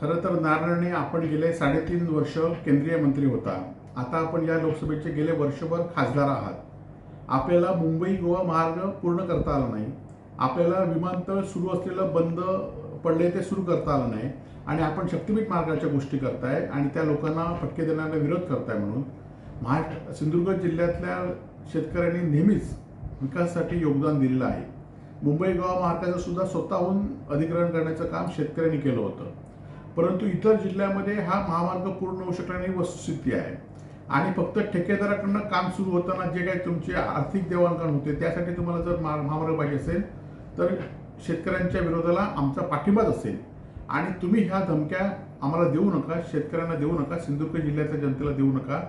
खरं तर नारायणने आपण गेले साडेतीन वर्ष केंद्रीय मंत्री होता. आता आपण या लोकसभेचे गेले वर्षभर खासदार आहात. आपल्याला मुंबई गोवा मार्ग पूर्ण करता आला नाही. आपल्याला विमानतळ सुरू असलेलं बंद पडले ते सुरू करता आलं नाही. आणि आपण शक्तिपीठ मार्गाच्या गोष्टी करताय आणि त्या लोकांना फटके देण्याला विरोध करताय म्हणून. महाराष्ट्र सिंधुदुर्ग जिल्ह्यातल्या शेतकऱ्यांनी नेहमीच विकासासाठी योगदान दिलेलं आहे. मुंबई गोवा मार्गाचं सुद्धा स्वतःहून अधिग्रहण करण्याचं काम शेतकऱ्यांनी केलं होतं. परंतु इतर जिल्ह्यामध्ये हा महामार्ग पूर्ण होऊ शकणार नाही ही वस्तुस्थिती आहे. आणि फक्त ठेकेदाराकडनं काम सुरू होताना जे काही तुमचे आर्थिक देवाणघेवाण होते त्यासाठी तुम्हाला जर महामार्ग पाहिजे असेल तर शेतकऱ्यांच्या विरोधाला आमचा पाठिंबाच असेल. आणि तुम्ही ह्या धमक्या आम्हाला देऊ नका शेतकऱ्यांना देऊ नका सिंधुदुर्ग जिल्ह्याच्या जनतेला देऊ नका.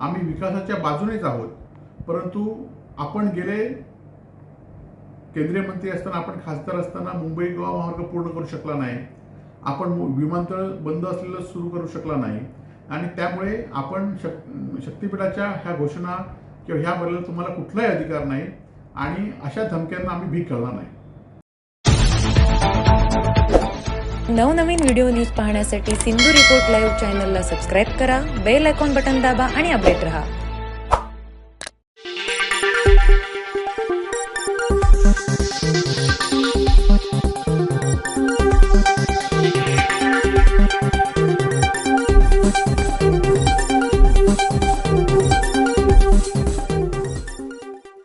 आम्ही विकासाच्या बाजूनेच आहोत. परंतु आपण गेले केंद्रीय मंत्री असताना आपण खासदार असताना मुंबई गोवा महामार्ग पूर्ण करू शकला नाही. आपण विमानतळ बंद असलेलं सुरू करू शकला नाही. आणि त्यामुळे आपण शक शक्तीपीठाच्या ह्या घोषणा किंवा ह्याबद्दल तुम्हाला कुठलाही अधिकार नाही आणि अशा धमक्यांना आम्ही भीक घालणार नाही. नवनवीन व्हिडिओ न्यूज पाहण्यासाठी सिंधू रिपोर्ट लाईव्ह चॅनलला सबस्क्राईब करा बेल आयकॉन बटन दाबा आणि अपडेट रहा.